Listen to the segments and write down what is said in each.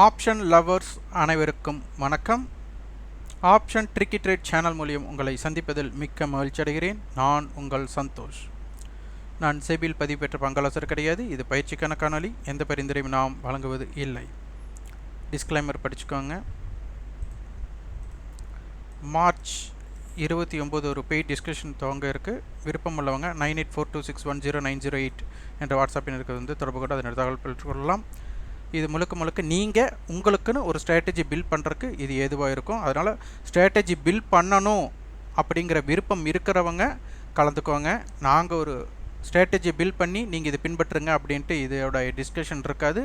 Option lovers அனைவருக்கும் வணக்கம். Option tricky trade channel மூலியம் உங்களை சந்திப்பதில் மிக்க மகிழ்ச்சி அடைகிறேன். நான் உங்கள் சந்தோஷ். நான் செபியில் பதிவு பெற்ற பங்காளசர் கிடையாது. இது பயிற்சிக்கான காணொலி எந்த பரிந்துரையும் நாம் வழங்குவது இல்லை. டிஸ்க்ளைமர் படிச்சுக்கோங்க. மார்ச் இருபத்தி ஒம்பது ஒரு பெய்ட் டிஸ்கஷன் துவங்க இருக்குது விருப்பம் உள்ளவங்க nine eight four two six one zero nine zero eight என்ற வாட்ஸ்அப்பின் இருக்கிறது வந்து தொடர்பு கொண்டு அதன் தகவல் பெற்றுக்கொள்ளலாம். இது முழுக்க முழுக்க நீங்கள் உங்களுக்குன்னு ஒரு ஸ்ட்ராட்டஜி பில்ட் பண்ணுறதுக்கு இது ஏதுவாக இருக்கும். அதனால் ஸ்ட்ராட்டஜி பில்ட் பண்ணணும் அப்படிங்கிற விருப்பம் இருக்கிறவங்க கலந்துக்கோங்க. நாங்கள் ஒரு ஸ்ட்ராட்டஜி பில்ட் பண்ணி நீங்கள் இதை பின்பற்றுங்க அப்படின்ட்டு இதோட டிஸ்கஷன் இருக்காது.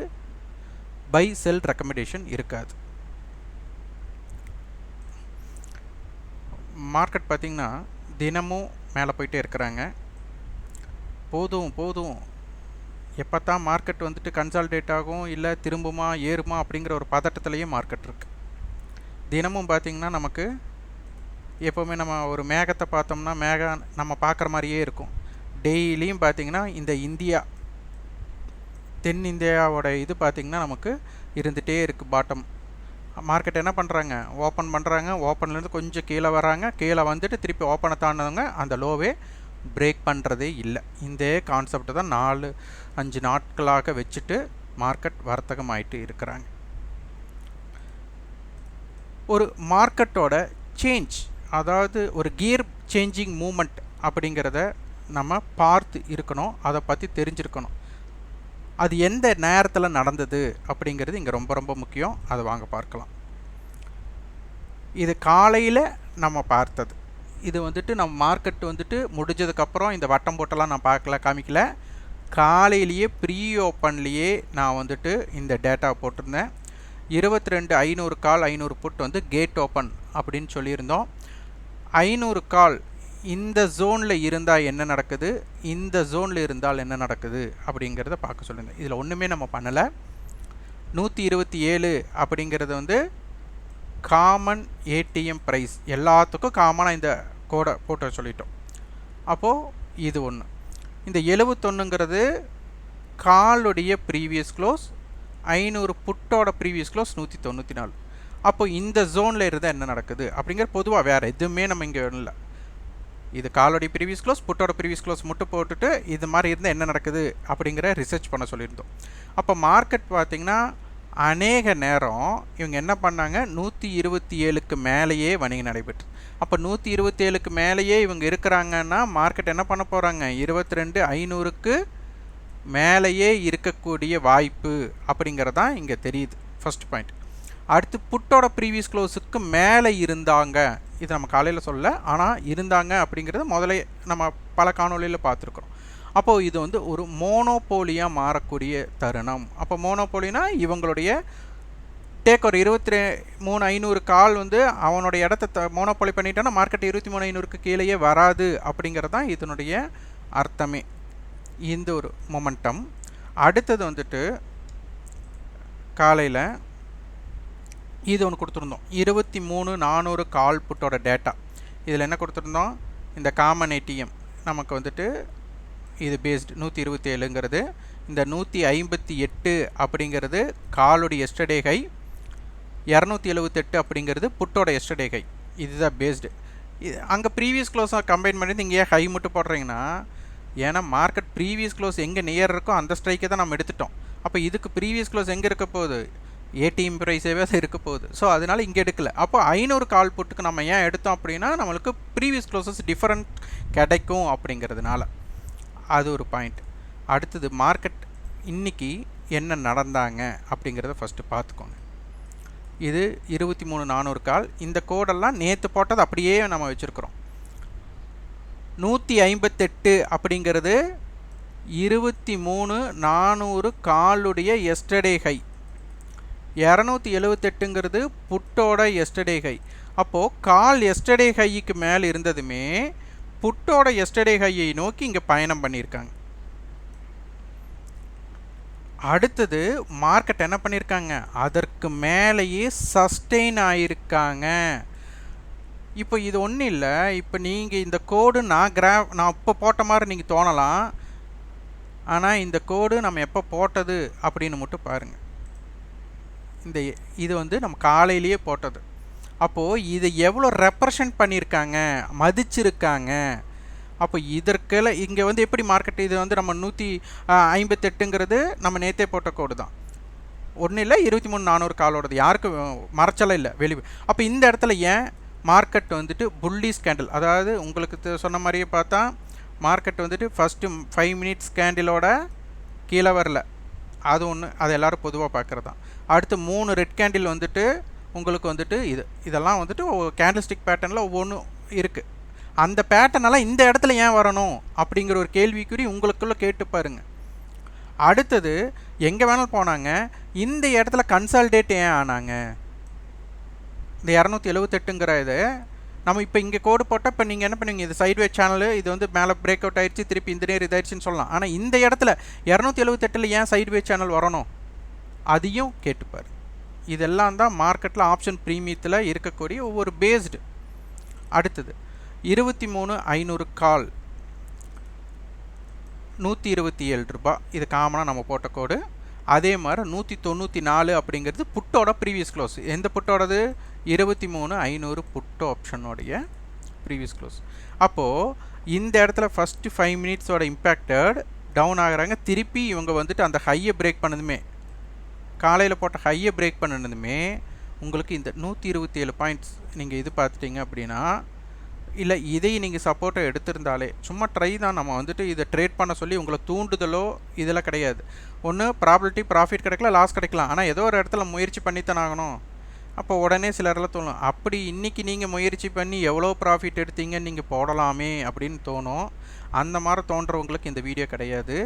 பை செல் ரெக்கமெண்டேஷன் இருக்காது. மார்க்கெட் பார்த்திங்கன்னா தினமும் மேலே போயிட்டே இருக்கிறாங்க. போதும் போதும். எப்போ தான் மார்க்கெட் வந்துட்டு கன்சால்டேட் ஆகும் இல்லை திரும்புமா ஏறுமா அப்படிங்கிற ஒரு பதட்டத்துலேயே மார்க்கெட் இருக்குது தினமும் பார்த்திங்கன்னா நமக்கு எப்போவுமே நம்ம ஒரு மேகத்தை பார்த்தோம்னா மேகம் நம்ம பார்க்குற மாதிரியே இருக்கும். டெய்லியும் பார்த்திங்கன்னா இந்த இந்தியா தென்னிந்தியாவோட இது பார்த்திங்கன்னா நமக்கு இருந்துகிட்டே இருக்குது பாட்டம் மார்க்கெட் என்ன பண்ணுறாங்க ஓப்பன் பண்ணுறாங்க ஓப்பன்லேருந்து கொஞ்சம் கீழே வராங்க. கீழே வந்துட்டு திருப்பி ஓப்பனை தாண்டவங்க அந்த லோவே பிரேக் பண்ணுறதே இல்லை. இந்த கான்செப்டை தான் நாலு அஞ்சு நாட்களாக வச்சுட்டு மார்க்கெட் வர்த்தகம் ஆகிட்டு இருக்கிறாங்க. ஒரு மார்க்கெட்டோட சேஞ்ச் அதாவது ஒரு கியர் சேஞ்சிங் மூமெண்ட் அப்படிங்கிறத நம்ம பார்த்து இருக்கணும் அதை பற்றி தெரிஞ்சிருக்கணும். அது எந்த நேரத்தில் நடந்தது அப்படிங்கிறது இங்கே ரொம்ப ரொம்ப முக்கியம். அதை வாங்க பார்க்கலாம். இது காலையில் நம்ம பார்த்தது. இது வந்துட்டு நம்ம மார்க்கெட் வந்துட்டு முடிஞ்சதுக்கப்புறம் இந்த வட்டம் போட்டெல்லாம் நான் பார்க்கல காமிக்கல. காலையிலேயே ப்ரீ ஓப்பன்லேயே நான் வந்துட்டு இந்த டேட்டா போட்டிருந்தேன். இருபத்தி ரெண்டு ஐநூறு கால் ஐநூறு புட் வந்து கேட் ஓப்பன் அப்படின்னு சொல்லியிருந்தோம். ஐநூறு கால் இந்த ஜோனில் இருந்தால் என்ன நடக்குது? இந்த ஜோனில் இருந்தால் என்ன நடக்குது? அப்படிங்கிறத பார்க்க சொல்லியிருந்தேன். இதில் ஒன்றுமே நம்ம பண்ணலை. நூற்றி இருபத்தி ஏழு அப்படிங்கிறது வந்து காமன் ஏடிஎம் ப்ரைஸ் எல்லாத்துக்கும் காமனாக இந்த கோடை போட்டு சொல்லிட்டோம். அப்போது இது ஒன்று இந்த எழுபத்தொன்னுங்கிறது காலுடைய ப்ரீவியஸ் க்ளோஸ் ஐநூறு புட்டோட ப்ரீவியஸ் க்ளோஸ் நூற்றி தொண்ணூற்றி நாலு அப்போ இந்த ஜோனில் இருந்தால் என்ன நடக்குது? அப்படிங்கிற பொதுவாக வேறு எதுவுமே நம்ம இங்கே இல்லை. இது காலோடைய ப்ரீவியஸ் க்ளோஸ் புட்டோட ப்ரீவியஸ் க்ளோஸ் மட்டும் போட்டுட்டு இது மாதிரி இருந்தால் என்ன நடக்குது? அப்படிங்கிற ரிசர்ச் பண்ண சொல்லியிருந்தோம். அப்போ மார்க்கெட் பார்த்திங்கன்னா அநேக நேரம் இவங்க என்ன பண்ணாங்க? நூற்றி இருபத்தி ஏழுக்கு மேலேயே வணிகம் நடைபெற்று அப்போ நூற்றி இருபத்தி ஏழுக்கு மேலேயே இவங்க இருக்கிறாங்கன்னா மார்க்கெட் என்ன பண்ண போகிறாங்க இருபத்தி ரெண்டு ஐநூறுக்கு மேலேயே இருக்கக்கூடிய வாய்ப்பு அப்படிங்கிறதான் இங்கே தெரியுது. ஃபஸ்ட் பாயிண்ட் அடுத்து புட்டோட ப்ரீவியஸ் க்ளோஸுக்கு மேலே இருந்தாங்க. இது நம்ம காலையில் சொல்ல ஆனால் இருந்தாங்க அப்படிங்கிறது முதலே நம்ம பல காணொலியில் பார்த்துருக்குறோம். அப்போது இது வந்து ஒரு மோனோபோலியாக மாறக்கூடிய தருணம். அப்போ மோனோபோலினா இவங்களுடைய டேக் ஒரு இருபத்தி ரெ மூணு ஐநூறு கால் வந்து அவனோட இடத்த த மோனோபோலி பண்ணிட்டான்னா மார்க்கெட் இருபத்தி மூணு ஐநூறுக்கு கீழேயே வராது அப்படிங்கிறது தான் இதனுடைய அர்த்தமே. இந்த ஒரு மொமெண்டம் அடுத்தது வந்துட்டு காலையில் இது ஒன்று கொடுத்துருந்தோம். இருபத்தி மூணு நானூறு கால் புட்டோட டேட்டா இதில் என்ன கொடுத்துருந்தோம்? இந்த காமன் ஏடிஎம் நமக்கு வந்துட்டு இது பேஸ்டு நூற்றி இருபத்தி ஏழுங்கிறது. இந்த நூற்றி ஐம்பத்தி எட்டு அப்படிங்கிறது காலுடைய எஸ்டர்டே ஹை இரநூத்தி எழுபத்தெட்டு அப்படிங்கிறது புட்டோட எஸ்டர்டே ஹை இதுதான் பேஸ்டு இது அங்கே ப்ரீவியஸ் க்ளோஸாக கம்பைன் பண்ணி இங்கே ஹை மட்டும் போடுறீங்கன்னா ஏன்னா மார்க்கெட் ப்ரீவியஸ் க்ளோஸ் எங்கே நியர் இருக்கோ அந்த ஸ்ட்ரைக்கை தான் நம்ம எடுத்துட்டோம். அப்போ இதுக்கு ப்ரீவியஸ் க்ளோஸ் எங்கே இருக்க போகுது? ஏடிஎம் ப்ரைஸாகவே அது இருக்க போகுது. ஸோ அதனால் இங்கே எடுக்கல. அப்போ ஐநூறு கால் புட்டுக்கு நம்ம ஏன் எடுத்தோம் அப்படின்னா நம்மளுக்கு ப்ரீவியஸ் க்ளோசஸ் டிஃப்ரெண்ட் கிடைக்கும் அப்படிங்கிறதுனால. அது ஒரு பாயிண்ட் அடுத்தது மார்க்கெட் இன்றைக்கி என்ன நடந்தாங்க அப்படிங்கிறத ஃபஸ்ட்டு பார்த்துக்கோங்க. இது இருபத்தி மூணு நானூறு கால். இந்த கோடெல்லாம் நேற்று போட்டது அப்படியே நம்ம வச்சுருக்குறோம். நூற்றி ஐம்பத்தெட்டு அப்படிங்கிறது இருபத்தி மூணு நானூறு காலுடைய எஸ்டர்டே ஹை இரநூத்தி எழுவத்தெட்டுங்கிறது புட்டோட எஸ்டர்டே ஹை அப்போது கால் எஸ்டர்டே ஹைக்கு மேலே இருந்ததுமே புட்டோட எஸ்டர்டே ஹையை நோக்கி இங்கே பயணம் பண்ணியிருக்காங்க. அடுத்தது மார்க்கெட் என்ன பண்ணியிருக்காங்க அதற்கு மேலேயே சஸ்டெயின் ஆகியிருக்காங்க இப்போ இது ஒன்றும் இல்லை. இப்போ நீங்கள் இந்த கோடு நான் கிரா நான் இப்போ போட்ட மாதிரி நீங்கள் தோணலாம். ஆனால் இந்த கோடு நம்ம எப்போ போட்டது அப்படின்னு மட்டும் பாருங்கள் இந்த இது வந்து நம்ம காலையிலேயே போட்டது. அப்போது இதை எவ்வளோ ரெப்ரசன்ட் பண்ணியிருக்காங்க மதிச்சிருக்காங்க? அப்போ இதற்கெல்லாம் இங்கே வந்து எப்படி மார்க்கெட் இது வந்து நம்ம நூற்றி ஐம்பத்தெட்டுங்கிறது நம்ம நேற்றே போட்ட கோடு தான். ஒன்றும் இல்லை இருபத்தி மூணு நானூறு காலோடது. யாருக்கும் மறைச்சலாம் இல்லை வெளி அப்போ இந்த இடத்துல ஏன் மார்க்கெட் வந்துட்டு புள்ளி கேண்டில் அதாவது உங்களுக்கு சொன்ன மாதிரியே பார்த்தா மார்க்கெட் வந்துட்டு ஃபஸ்ட்டு ஃபைவ் மினிட்ஸ் கேண்டிலோட கீழே வரல. அது ஒன்று அது எல்லோரும் பொதுவாக பார்க்குறது. தான் அடுத்து மூணு ரெட் கேண்டில் வந்துட்டு உங்களுக்கு வந்துட்டு இது இதெல்லாம் வந்துட்டு கேண்டில் ஸ்டிக் பேட்டர்னில் ஒவ்வொன்றும் இருக்குது அந்த பேட்டர்னெல்லாம் இந்த இடத்துல ஏன் வரணும் அப்படிங்கிற ஒரு கேள்விக்குறி உங்களுக்குள்ளே கேட்டு பாருங்கள் அடுத்தது எங்கே வேணாலும் போனாங்க இந்த இடத்துல கன்சால்டேட் ஏன் ஆனாங்க? இந்த இரநூத்தி எழுவத்தெட்டுங்கிற இது நம்ம இப்போ இங்கே கோடு போட்டால் இப்போ நீங்கள் என்ன பண்ணுவீங்க? இது சைட்வே சேனலு இது வந்து மேலே பிரேக் அவுட் ஆயிடுச்சு திருப்பி இந்த நேர் இதாயிடுச்சுன்னு சொல்லலாம். ஆனால் இந்த இடத்துல இரநூத்தி எழுவத்தெட்டில் ஏன் சைட்வே சேனல் வரணும்? அதையும் கேட்டுப்பார் இதெல்லாம் தான் மார்க்கெட்டில் ஆப்ஷன் ப்ரீமியத்தில் இருக்கக்கூடிய ஒவ்வொரு பேஸ்டு அடுத்தது இருபத்தி மூணு ஐநூறு கால். நூற்றி இருபத்தி ஏழு ரூபாய் இது காமனாக நம்ம போட்ட கோடு அதே மாதிரி நூற்றி தொண்ணூற்றி நாலு அப்படிங்கிறது புட்டோட ப்ரீவியஸ் க்ளோஸ் எந்த புட்டோடது? இருபத்தி மூணு ஐநூறு புட்டு ஆப்ஷனோடைய ப்ரீவியஸ் க்ளோஸ் அப்போது இந்த இடத்துல ஃபஸ்ட்டு ஃபைவ் மினிட்ஸோட இம்பேக்டட் டவுன் ஆகுறாங்க. திருப்பி இவங்க வந்துட்டு அந்த ஹையை பிரேக் பண்ணதுமே காலையில் போட்ட ஹையை பிரேக் பண்ணதுமே உங்களுக்கு இந்த நூற்றி இருபத்தி ஏழு பாயிண்ட்ஸ் நீங்கள் இது பார்த்துட்டிங்க அப்படின்னா இல்லை இதை நீங்கள் சப்போர்ட்டை எடுத்திருந்தாலே சும்மா ட்ரை தான். நம்ம வந்துட்டு இதை ட்ரேட் பண்ண சொல்லி உங்களை தூண்டுதலோ இதெல்லாம் கிடையாது. ஒன்று ப்ராபிலிட்டி ப்ராஃபிட் கிடைக்கல லாஸ் கிடைக்கலாம். ஆனால் ஏதோ ஒரு இடத்துல முயற்சி பண்ணித்தான் ஆகணும். அப்போ உடனே சிலரெல்லாம் தோணும் அப்படி இன்றைக்கி நீங்கள் முயற்சி பண்ணி எவ்வளோ ப்ராஃபிட் எடுத்தீங்கன்னு நீங்கள் போடலாமே அப்படின்னு தோணும். அந்த மாதிரி தோன்றவங்களுக்கு இந்த வீடியோ கிடையாது.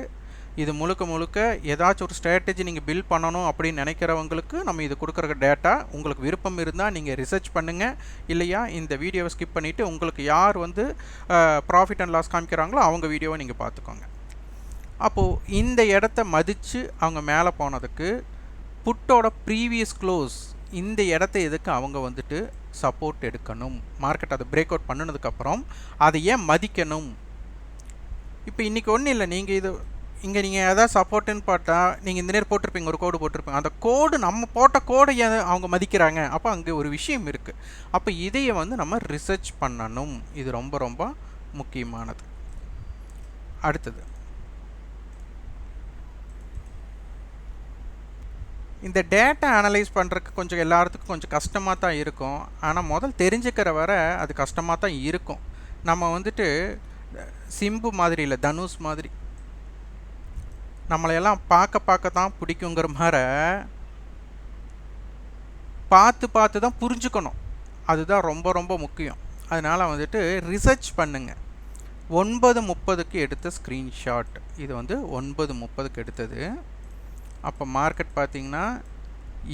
இது முழுக்க முழுக்க ஏதாச்சும் ஒரு ஸ்ட்ராட்டஜி நீங்கள் பில்ட் பண்ணணும் அப்படின்னு நினைக்கிறவங்களுக்கு நம்ம இது கொடுக்குற டேட்டா உங்களுக்கு விருப்பம் இருந்தால் நீங்கள் ரிசர்ச் பண்ணுங்கள் இல்லையா இந்த வீடியோவை ஸ்கிப் பண்ணிவிட்டு உங்களுக்கு யார் வந்து ப்ராஃபிட் அண்ட் லாஸ் காமிக்கிறாங்களோ அவங்க வீடியோவை நீங்கள் பார்த்துக்கோங்க. அப்போது இந்த இடத்த மதித்து அவங்க மேலே போனதுக்கு புட்டோட ப்ரீவியஸ் க்ளோஸ் இந்த இடத்த எதுக்கு அவங்க வந்துட்டு சப்போர்ட் எடுக்கணும்? மார்க்கெட் அதை பிரேக் அவுட் பண்ணினதுக்கப்புறம் அதை ஏன் மதிக்கணும். இப்போ இன்றைக்கி ஒன்றும் இல்லை நீங்கள் இது இங்கே நீங்கள் எதாவது சப்போர்ட்டுன்னு பார்த்தா நீங்கள் இந்த நேரம் போட்டிருப்பீங்க ஒரு கோடு போட்டிருப்பீங்க. அந்த கோடு நம்ம போட்ட கோடை அவங்க மதிக்கிறாங்க? அப்போ அங்கே ஒரு விஷயம் இருக்குது அப்போ இதையை வந்து நம்ம ரிசர்ச் பண்ணணும். இது ரொம்ப ரொம்ப முக்கியமானது. அடுத்தது. இந்த டேட்டா அனலைஸ் பண்ணுறதுக்கு கொஞ்சம் எல்லாத்துக்கும் கொஞ்சம் கஷ்டமாக தான் இருக்கும். ஆனால் முதல் தெரிஞ்சுக்கிற வரை அது கஷ்டமாக தான் இருக்கும். நம்ம வந்துட்டு சிம்பு மாதிரி இல்லை தனுஷ் மாதிரி நம்மளையெல்லாம் பார்க்க பார்க்க தான் பிடிக்குங்கிற மாதிரி பார்த்து பார்த்து தான் புரிஞ்சுக்கணும். அதுதான் ரொம்ப ரொம்ப முக்கியம். அதனால் வந்துட்டு ரிசர்ச் பண்ணுங்கள் ஒன்பது முப்பதுக்கு எடுத்த ஸ்க்ரீன்ஷாட் இது வந்து ஒன்பது முப்பதுக்கு எடுத்தது. அப்போ மார்க்கெட் பார்த்தீங்கன்னா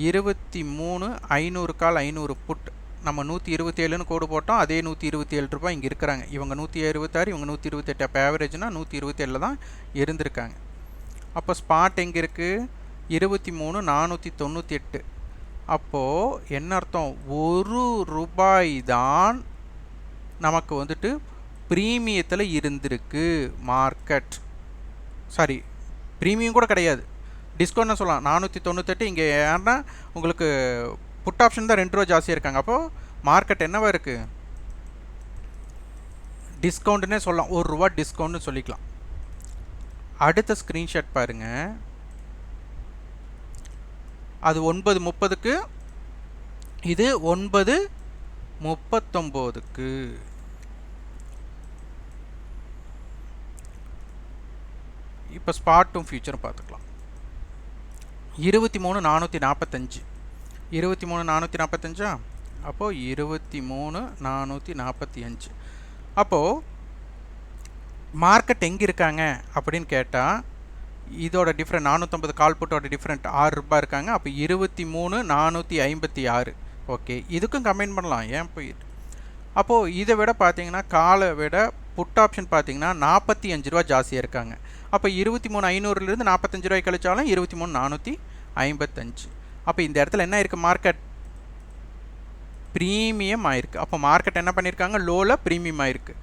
இருபத்தி மூணு ஐநூறு கால் ஐநூறு புட் நம்ம நூற்றி இருபத்தேழுன்னு கோடு போட்டோம். அதே நூற்றி இருபத்தி ஏழு ரூபாய் இங்கே இருக்கிறாங்க. இவங்க நூற்றி இருபத்தாறு இவங்க நூற்றி இருபத்தெட்டு. அப்போ ஆவரேஜ்னால் நூற்றி இருபத்தேழில் தான் இருந்திருக்காங்க. அப்போ ஸ்பாட் எங்கே இருக்குது இருபத்தி மூணு நானூற்றி தொண்ணூற்றி எட்டு. அப்போது என்ன அர்த்தம்? ஒரு ரூபாய் தான் நமக்கு வந்துட்டு ப்ரீமியத்தில் இருந்திருக்கு மார்க்கெட் சாரி ப்ரீமியம் கூட கிடையாது. டிஸ்கவுண்ட்னு சொல்லலாம். நானூற்றி தொண்ணூத்தெட்டு இங்கே ஏன்னா உங்களுக்கு புட் ஆப்ஷன் தான் ரெண்டு ரூபா ஜாஸ்தியாக இருக்காங்க. அப்போது மார்க்கெட் என்னவா இருக்குது டிஸ்கவுண்ட்னே சொல்லலாம். ஒரு ரூபா டிஸ்கவுண்ட்னு சொல்லிக்கலாம். அடுத்த ஸ்க்ரீன்ஷாட் பாருங்கள் அது ஒன்பது முப்பதுக்கு இது ஒன்பது முப்பத்தொம்போதுக்கு. இப்போ ஸ்பாட்டும் ஃபியூச்சரும் பார்த்துக்கலாம் இருபத்தி மூணு நானூற்றி நாற்பத்தஞ்சு இருபத்தி மூணு நானூற்றி நாற்பத்தஞ்சா அப்போது இருபத்தி மூணு நானூற்றி நாற்பத்தி அஞ்சு. அப்போது மார்க்கெட் எங்கே இருக்காங்க அப்படின்னு கேட்டால் இதோட டிஃப்ரெண்ட் நானூற்றம்பது கால்புட்டோட டிஃப்ரெண்ட் ஆறு ரூபாய் இருக்காங்க. அப்போ இருபத்தி மூணு நானூற்றி ஐம்பத்தி ஆறு. ஓகே இதுக்கும் கம்பைன் பண்ணலாம். ஏன் போய்? அப்போது இதை விட பார்த்தீங்கன்னா காலை விட புட் ஆப்ஷன் பார்த்தீங்கன்னா நாற்பத்தி அஞ்சு ரூபா ஜாஸ்தியாக இருக்காங்க. அப்போ இருபத்தி மூணு ஐநூறுலேருந்து நாற்பத்தஞ்சு ரூபாய் கழிச்சாலும் இருபத்தி மூணு நானூற்றி ஐம்பத்தஞ்சு. அப்போ இந்த இடத்துல என்ன இருக்குது மார்க்கெட் ப்ரீமியம் ஆயிருக்கு. அப்போ மார்க்கெட் என்ன பண்ணியிருக்காங்க லோவில் ப்ரீமியம் ஆயிருக்கு.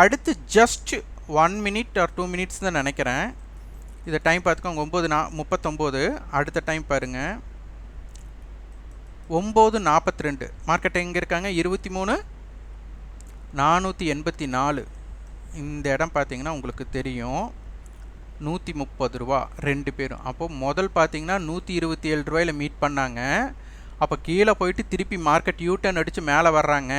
அடுத்து just one minute or two minutes தான் நினைக்கிறேன். இதை டைம் பார்த்துக்கோங்க ஒம்பது நா முப்பத்தொம்போது. அடுத்த டைம் பாருங்கள் ஒம்பது நாற்பத்தி ரெண்டு மார்க்கெட் எங்கே இருக்காங்க? இருபத்தி மூணு நானூற்றி எண்பத்தி நாலு. இந்த இடம் பார்த்தீங்கன்னா உங்களுக்கு தெரியும். நூற்றி முப்பது ரூபா ரெண்டு பேரும். அப்போது முதல் பார்த்தீங்கன்னா நூற்றி இருபத்தி ஏழு ரூபாயில் மீட் பண்ணாங்க. அப்போ கீழே போயிட்டு திருப்பி மார்க்கெட் யூ டர்ன் அடித்து மேலே வர்றாங்க.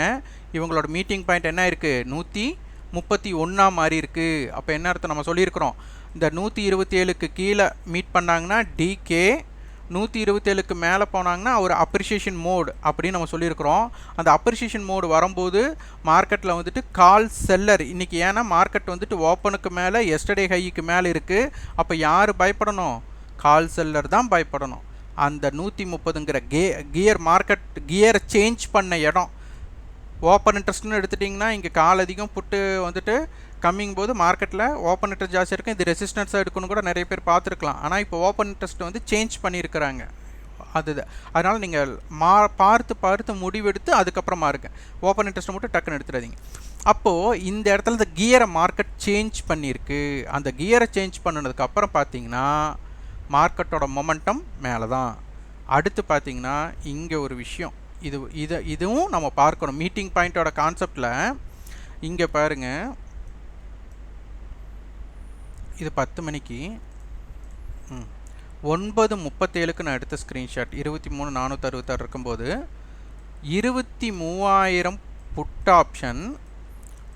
இவங்களோட மீட்டிங் பாயிண்ட் என்ன இருக்குது நூற்றி முப்பத்தி ஒன்றா மாதிரி இருக்குது அப்போ என்ன அர்த்தம்? நம்ம சொல்லியிருக்கிறோம். இந்த நூற்றி இருபத்தி ஏழுக்கு கீழே மீட் பண்ணாங்கன்னா டிகே நூற்றி இருபத்தேழுக்கு மேலே போனாங்கன்னா ஒரு அப்ரிஷியேஷன் மோடு அப்படின்னு நம்ம சொல்லியிருக்கிறோம். அந்த அப்ரிஷியேஷன் மோடு வரும்போது மார்க்கெட்டில் வந்துட்டு கால் செல்லர் இன்றைக்கி ஏன்னா மார்க்கெட் வந்துட்டு ஓப்பனுக்கு மேலே எஸ்டர்டே ஹைக்கு மேலே இருக்குது அப்போ யார் பயப்படணும்? கால் செல்லர் தான் பயப்படணும். அந்த நூற்றி முப்பதுங்கிற கே கியர் மார்க்கெட் கியரை சேஞ்ச் பண்ண இடம் ஓப்பன் இன்ட்ரெஸ்ட்னு எடுத்துட்டிங்கன்னா இங்கே கால் அதிகம் புட்டு வந்துட்டு கம்மிங் போது மார்க்கெட்டில் ஓப்பன் இன்ட்ரெஸ்ட் ஜாஸ்தியாக இருக்கும் இது ரெசிஸ்டன்ஸாக எடுக்கணும் கூட நிறைய பேர் பார்த்துருக்கலாம். ஆனால் இப்போ ஓப்பன் இன்ட்ரெஸ்ட் வந்து சேஞ்ச் பண்ணியிருக்கிறாங்க. அது அதனால் நீங்கள் மா பார்த்து பார்த்து முடிவெடுத்து அதுக்கப்புறமா இருக்கு ஓப்பன் இன்ட்ரெஸ்ட்டை மட்டும் டக்குன்னு எடுத்துடாதீங்க. அப்போது இந்த இடத்துல இந்த கியரை மார்க்கெட் சேஞ்ச் பண்ணியிருக்கு. அந்த கியரை சேஞ்ச் பண்ணினதுக்கப்புறம் பார்த்தீங்கன்னா மார்க்கெட்டோட மொமெண்டம் மேலே தான் அடுத்து பார்த்தீங்கன்னா இங்கே ஒரு விஷயம். இது இதை இதுவும் நம்ம பார்க்கணும். மீட்டிங் பாயிண்ட்டோட கான்செப்டில் இங்கே பாருங்கள் இது பத்து மணிக்கு. ம். ஒன்பது முப்பத்தேழுக்கு நான் எடுத்த ஸ்க்ரீன்ஷாட் இருபத்தி மூணு நானூற்றி அறுபத்தாறு இருக்கும்போது இருபத்தி மூவாயிரம் புட் ஆப்ஷன்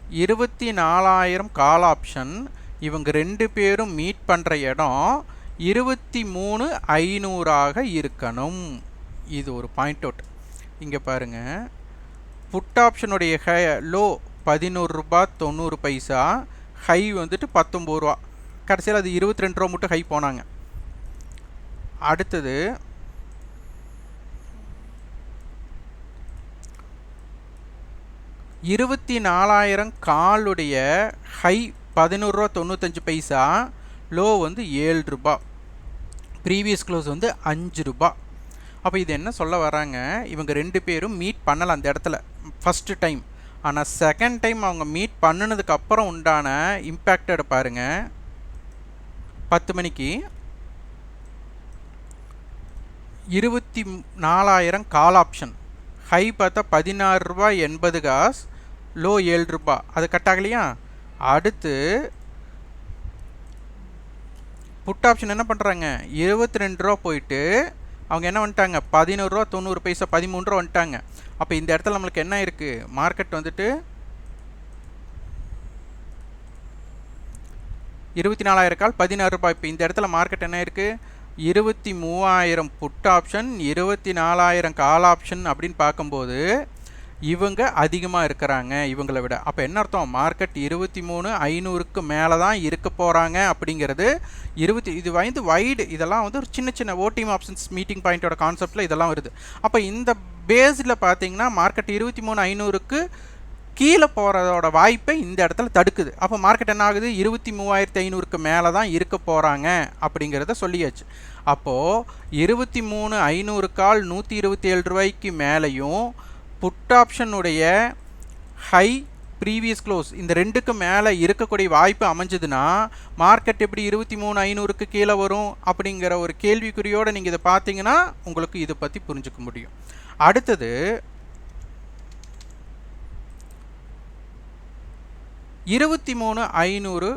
இருபத்தி நாலாயிரம் கால் ஆப்ஷன் இவங்க ரெண்டு பேரும் மீட் பண்ணுற இடம் இருபத்தி மூணு ஐநூறாக இருக்கணும். இது ஒரு பாயிண்ட் அவுட் இங்கே பாருங்கள் புட் ஆப்ஷனுடைய ஹை லோ பதினோரு ரூபா தொண்ணூறு பைசா. ஹை வந்துட்டு பத்தொம்பது ரூபா. கடைசியில் அது இருபத்தி ரெண்டு ரூபா மட்டும் ஹை போனாங்க. அடுத்தது இருபத்தி நாலாயிரம் காலுடைய ஹை பதினோருவா தொண்ணூத்தஞ்சு பைசா. லோ வந்து ஏழு ரூபா. ப்ரீவியஸ் க்ளோஸ் வந்து அஞ்சு ரூபா. அப்போ இது என்ன சொல்ல வராங்க? இவங்க ரெண்டு பேரும் மீட் பண்ணலாம் அந்த இடத்துல. ஃபஸ்ட்டு டைம் ஆனால் செகண்ட் டைம் அவங்க மீட் பண்ணினதுக்கப்புறம் உண்டான இம்பேக்டட் பாருங்கள் பத்து மணிக்கு இருபத்தி நாலாயிரம் கால் ஆப்ஷன் ஹை பார்த்தா பதினாறு ரூபா எண்பது காஸ் லோ ஏழு ரூபா. அது கட் ஆகலையா அடுத்து புட் ஆப்ஷன் என்ன பண்ணுறாங்க இருபத்தி ரெண்டு ரூபா போயிட்டு அவங்க என்ன வந்துட்டாங்க? பதினோருவா தொண்ணூறு பைசா பதிமூணு ரூபா வந்துட்டாங்க. அப்போ இந்த இடத்துல நம்மளுக்கு என்ன இருக்குது மார்க்கெட் வந்துட்டு இருபத்தி நாலாயிரம் கால் பதினாறு ரூபாய். இப்போ இந்த இடத்துல மார்க்கெட் என்ன இருக்குது இருபத்தி மூவாயிரம் புட் ஆப்ஷன் இருபத்தி நாலாயிரம் கால் ஆப்ஷன் அப்படின்னு பார்க்கும்போது இவங்க அதிகமாக இருக்கிறாங்க இவங்களை விட. அப்போ என்ன அர்த்தம்? மார்க்கெட் இருபத்தி மூணு ஐநூறுக்கு மேலே தான் இருக்க போகிறாங்க அப்படிங்கிறது இருபத்தி இது வந்து வைடு இதெல்லாம் வந்து ஒரு சின்ன சின்ன ஓட்டிங் ஆப்ஷன்ஸ் மீட்டிங் பாயிண்ட்டோட கான்செப்டில் இதெல்லாம் வருது. அப்போ இந்த பேஸில் பார்த்தீங்கன்னா மார்க்கெட் இருபத்தி மூணு ஐநூறுக்கு கீழே போகிறதோட வாய்ப்பை இந்த இடத்துல தடுக்குது. அப்போ மார்க்கெட் என்ன ஆகுது? இருபத்தி மூவாயிரத்தி ஐநூறுக்கு மேலே தான் இருக்க போகிறாங்க அப்படிங்கிறத சொல்லியாச்சு. அப்போது இருபத்தி மூணு ஐநூறு கால் நூற்றி இருபத்தி ஏழு ரூபாய்க்கு மேலேயும் புட் ஆப்ஷனுடைய ஹை ப்ரீவியஸ் க்ளோஸ் இந்த ரெண்டுக்கு மேலே இருக்கக்கூடிய வாய்ப்பு அமைஞ்சதுன்னா மார்க்கெட் எப்படி இருபத்தி மூணு ஐநூறுக்கு கீழே வரும் அப்படிங்கிற ஒரு கேள்விக்குறியோடு நீங்கள் இதை பார்த்தீங்கன்னா உங்களுக்கு இதை பற்றி புரிஞ்சுக்க முடியும். அடுத்தது இருபத்தி மூணு ஐநூறு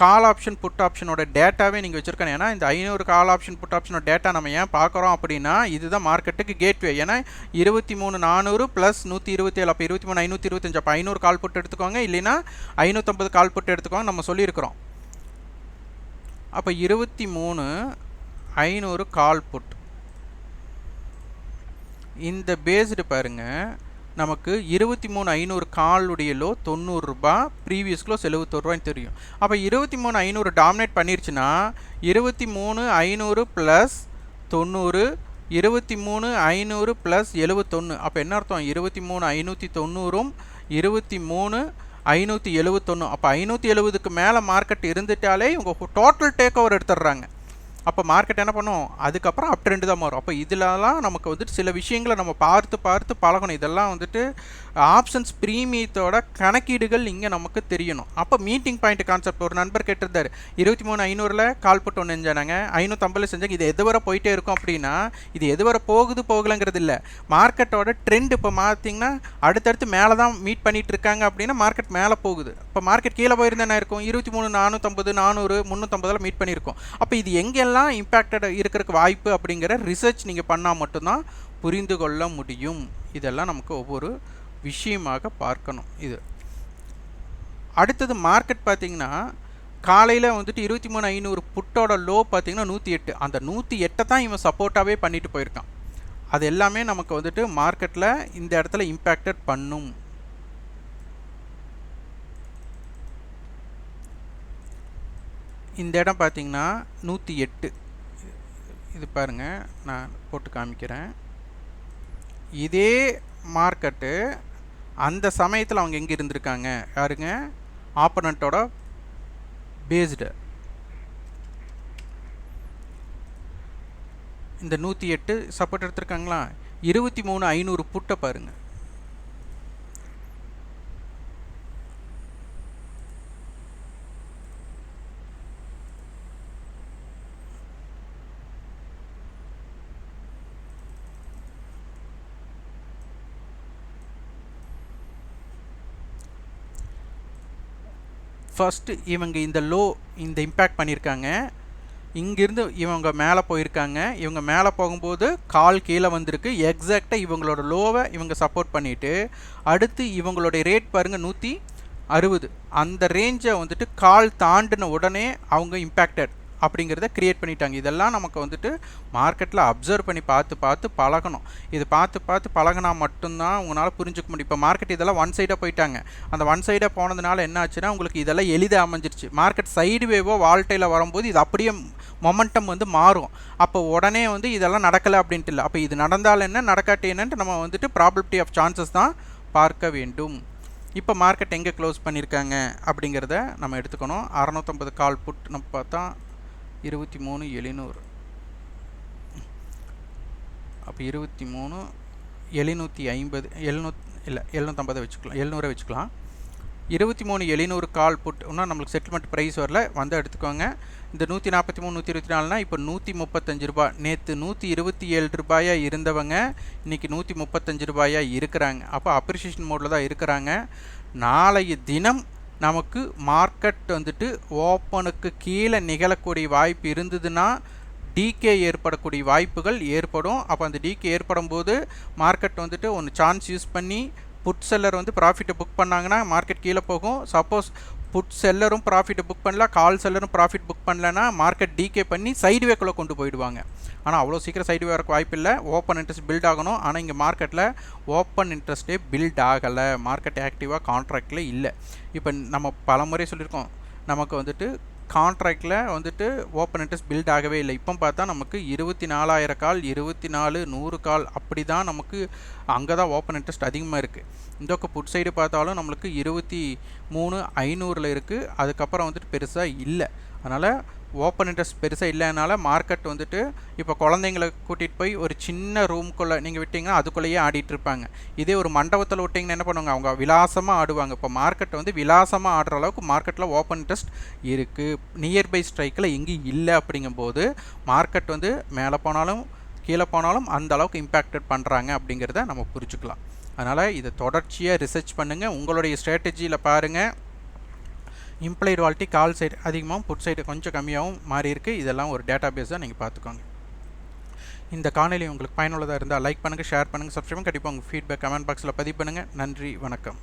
கால் ஆப்ஷன் புட் ஆப்ஷனோட டேட்டாவே நீங்கள் வச்சுருக்கணும். ஏன்னா இந்த ஐநூறு கால் ஆப்ஷன் புட் ஆப்ஷனோட டேட்டா நம்ம ஏன் பார்க்குறோம் அப்படின்னா இதுதான் மார்க்கெட்டுக்கு கேட்வே ஏன்னா இருபத்தி மூணு நானூறு ப்ளஸ் நூற்றி இருபத்தி ஏழு அப்போ இருபத்தி மூணு ஐநூற்றி இருபத்தஞ்சு அப்போ ஐநூறு கால் புட்டு எடுத்துக்கோங்க. இல்லைன்னா ஐநூற்றம்பது கால் புட்டு எடுத்துக்கோங்க நம்ம சொல்லியிருக்கிறோம். அப்போ இருபத்தி மூணு ஐநூறு கால் புட் இந்த பேஸ்டு பாருங்கள் நமக்கு இருபத்தி மூணு ஐநூறு காலுடைய லோ தொண்ணூறுரூபா ப்ரீவியஸ் க்ளோஸ் எழுபத்தோருவான்னு தெரியும். அப்போ இருபத்தி மூணு ஐநூறு டாமினேட் பண்ணிருச்சுன்னா இருபத்தி மூணு ஐநூறு ப்ளஸ் தொண்ணூறு இருபத்தி மூணு ஐநூறு ப்ளஸ் எழுபத்தொன்று அப்போ என்ன அர்த்தம்? இருபத்தி மூணு ஐநூற்றி தொண்ணூறும் இருபத்தி மூணு ஐநூற்றி எழுபத்தொன்று அப்போ ஐநூற்றி எழுபதுக்கு மேலே மார்க்கெட் இருந்துட்டாலே இவங்க டோட்டல் டேக் ஓவர் எடுத்துடுறாங்க. அப்போ மார்க்கெட் என்ன பண்ணும்? அதுக்கப்புறம் அப் ட்ரெண்டு தான் மாறும். அப்போ இதிலலாம் நமக்கு வந்துட்டு சில விஷயங்களை நம்ம பார்த்து பார்த்து பழகணும். இதெல்லாம் வந்துட்டு ஆப்ஷன்ஸ் ப்ரீமியத்தோட கணக்கீடுகள் இங்கே நமக்கு தெரியணும். அப்போ மீட்டிங் பாயிண்ட் கான்செப்ட் ஒரு நண்பர் கேட்டிருந்தார். இருபத்தி மூணு ஐநூறில் கால் போட்டு ஒன்று செஞ்சானாங்க. ஐநூற்றம்பதில் செஞ்சாங்க. இது எது வரை போயிட்டே இருக்கும் அப்படின்னா இது எது வரை போகுது போகலங்கிறது இல்லை. மார்க்கெட்டோட ட்ரெண்ட் இப்போ மாற்றிங்கன்னா அடுத்தடுத்து மேலே தான் மீட் பண்ணிட்டு இருக்காங்க அப்படின்னா மார்க்கெட் மேலே போகுது. இப்போ மார்க்கெட் கீழே போயிருந்தேன் இருக்கும்? இருபத்தி மூணு நானூற்றம்பது நானூறு முந்நூற்றம்பதில் மீட் பண்ணியிருக்கோம். அப்போ இது எங்கெல்லாம் இம்பேக்டட் இருக்கிறதுக்கு வாய்ப்பு அப்படிங்கிற ரிசர்ச் நீங்கள் பண்ணால் மட்டும்தான் புரிந்து கொள்ள முடியும். இதெல்லாம் நமக்கு ஒவ்வொரு விஷயமாக பார்க்கணும் இது. அடுத்தது மார்க்கெட் பார்த்தீங்கன்னா காலையில் வந்துட்டு இருபத்தி மூணு ஐநூறு புட்டோட லோ பார்த்திங்கன்னா நூற்றி எட்டு. அந்த நூற்றி எட்டை தான் இவன் சப்போர்ட்டாகவே பண்ணிட்டு போயிருக்கான். அது எல்லாமே நமக்கு வந்துட்டு மார்க்கெட்டில் இந்த இடத்துல இம்பேக்டட் பண்ணும். இந்த இடம் பார்த்தீங்கன்னா நூற்றி எட்டு. இது பாருங்கள் நான் போட்டு காமிக்கிறேன். இதே மார்க்கெட்டு அந்த சமயத்தில் அவங்க எங்கே இருந்திருக்காங்க? யாருங்க? ஆப்பனண்ட்டோட பேஸ்டு. இந்த நூற்றி எட்டு சப்போர்ட் எடுத்திருக்காங்களா? இருபத்தி மூணு ஐநூறு புட்டை பாருங்கள் ஃபஸ்ட்டு இவங்க இந்த லோ இந்த இம்பேக்ட் பண்ணியிருக்காங்க இங்கிருந்து இவங்க மேலே போயிருக்காங்க. இவங்க மேலே போகும்போது கால் கீழே வந்திருக்கு. எக்ஸாக்டாக இவங்களோட லோவை இவங்க சப்போர்ட் பண்ணிவிட்டு அடுத்து இவங்களுடைய ரேட் பாருங்கள் நூற்றி அறுபது. அந்த ரேஞ்சை வந்துட்டு கால் தாண்டின உடனே அவங்க இம்பேக்டட் அப்படிங்கிறத க்ரியேட் பண்ணிட்டாங்க. இதெல்லாம் நமக்கு வந்துட்டு மார்க்கெட்டில் அப்சர்வ் பண்ணி பார்த்து பார்த்து பழகணும். இது பார்த்து பார்த்து பழகினா மட்டும்தான் உங்களால் புரிஞ்சுக்க முடியும். இப்போ மார்க்கெட் இதெல்லாம் ஒன் சைடாக போயிட்டாங்க. அந்த ஒன் சைடாக போனதுனால என்ன ஆச்சுன்னா உங்களுக்கு இதெல்லாம் எளிதாக அமைஞ்சிருச்சு. மார்க்கெட் சைடு வேவோ வால்டையில் வரும்போது இது அப்படியே மொமெண்டம் வந்து மாறும். அப்போ உடனே வந்து இதெல்லாம் நடக்கலை அப்படின்ட்டு இல்லை. அப்போ இது நடந்தால் என்ன நடக்காட்டி என்னன்ட்டு நம்ம வந்துட்டு ப்ராபபிலிட்டி ஆஃப் சான்சஸ் தான் பார்க்க வேண்டும். இப்போ மார்க்கெட் எங்கே க்ளோஸ் பண்ணியிருக்காங்க அப்படிங்கிறத நம்ம எடுத்துக்கணும். அறநூற்றம்பது கால் புட் நம்ம பார்த்தா இருபத்தி மூணு எழுநூறு. அப்போ இருபத்தி மூணு எழுநூற்றி ஐம்பது எழுநூத் இல்லை எழுநூற்றம்பதை வச்சுக்கலாம் எழுநூறை வச்சுக்கலாம். இருபத்தி மூணு எழுநூறு கால் புட் இன்னும் நம்மளுக்கு செட்டில்மெண்ட் ப்ரைஸ் வரல வந்து எடுத்துக்கோங்க. இந்த நூற்றி நாற்பத்தி மூணு நூற்றி இருபத்தி நாலுனா இப்போ நூற்றி முப்பத்தஞ்சு ரூபா நேற்று நூற்றி இருபத்தி ஏழு ரூபாயாக இருந்தவங்க இன்றைக்கி நூற்றி முப்பத்தஞ்சு ரூபாயாக இருக்கிறாங்க. அப்போ அப்ரிஷியேஷன் மோடில் தான் இருக்கிறாங்க. நாளைய தினம் நமக்கு மார்க்கெட் வந்துட்டு ஓப்பனுக்கு கீழே நிகழக்கூடிய வாய்ப்பு இருந்ததுன்னா டிகே ஏற்படக்கூடிய வாய்ப்புகள் ஏற்படும். அப்போ அந்த டிகே ஏற்படும் போது மார்க்கெட் வந்துட்டு ஒன்று சான்ஸ் யூஸ் பண்ணி புட் செல்லர் வந்து ப்ராஃபிட்டை புக் பண்ணாங்கன்னா மார்க்கெட் கீழே போகும். சப்போஸ் புட் செல்லரும் ப்ராஃபிட்டை புக் பண்ணல கால் செல்லரும் ப்ராஃபிட் புக் பண்ணலன்னா மார்க்கெட் டிகே பண்ணி சைடு வேக்குள்ளே கொண்டு போயிடுவாங்க. ஆனால் அவ்வளோ சீக்கிரம் சைடு வரக்கு வாய்ப்பு இல்லை ஓப்பன் இன்ட்ரெஸ்ட் பில்ட் ஆகணும். ஆனால் இங்கே மார்க்கெட்டில் ஓப்பன் இன்ட்ரெஸ்ட்டே பில்ட் ஆகலை. மார்க்கெட் ஆக்டிவாக கான்ட்ராக்டில் இல்லை. இப்போ நம்ம பல முறை சொல்லியிருக்கோம். நமக்கு வந்துட்டு கான்ட்ராக்டில் வந்துட்டு ஓப்பன் இன்ட்ரெஸ்ட் பில்ட் ஆகவே இல்லை. இப்போ பார்த்தா நமக்கு இருபத்தி நாலாயிரம் கால் இருபத்தி நாலு நூறு கால் அப்படி தான் நமக்கு அங்கே தான் ஓப்பன் இன்ட்ரெஸ்ட் அதிகமாக இருக்குது. இந்த புட் சைடு பார்த்தாலும் நம்மளுக்கு இருபத்தி மூணு ஐநூறில் இருக்குது. அதுக்கப்புறம் வந்துட்டு பெருசாக இல்லை. அதனால் ஓப்பன் இன்ட்ரெஸ்ட் பெருசாக இல்லைனால மார்க்கெட் வந்துட்டு இப்போ குழந்தைங்களை கூட்டிகிட்டு போய் ஒரு சின்ன ரூம்குள்ளே நீங்கள் விட்டிங்கன்னா அதுக்குள்ளேயே ஆடிட்டு இருப்பாங்க. இதே ஒரு மண்டபத்தில் விட்டிங்கன்னா என்ன பண்ணுவாங்க? அவங்க விலாசமாக ஆடுவாங்க. இப்போ மார்க்கெட் வந்து விலாசமாக ஆடுற அளவுக்கு மார்க்கெட்டில் ஓப்பன் இன்ட்ரெஸ்ட் இருக்குது நியர்பை ஸ்ட்ரைக்கில் எங்கேயும் இல்லை அப்படிங்கும்போது மார்க்கெட் வந்து மேலே போனாலும் கீழே போனாலும் அந்த அளவுக்கு இம்பேக்டட் பண்ணுறாங்க அப்படிங்கிறத நம்ம புரிஞ்சுக்கலாம். அதனால் இதை தொடர்ச்சியாக ரிசர்ச் பண்ணுங்கள் உங்களுடைய ஸ்ட்ராட்டஜியில் பாருங்கள் இம்ப்ளைடு வால்ட்டி கால் சைடு அதிகமாகவும் புட் சைடு கொஞ்சம் கம்மியாகவும் மாறி இருக்குது இதெல்லாம் ஒரு டேட்டா பேஸாக நீங்கள் பார்த்துக்கோங்க. இந்த காணொலி உங்களுக்கு பயனுள்ளதாக இருந்தால் லைக் பண்ணுங்கள் ஷேர் பண்ணுங்கள் சப்ஸ்கிரைப் கண்டிப்பாக உங்கள் ஃபீட்பேக் கமெண்ட் பாக்ஸில் பதிவு பண்ணுங்கள் நன்றி வணக்கம்.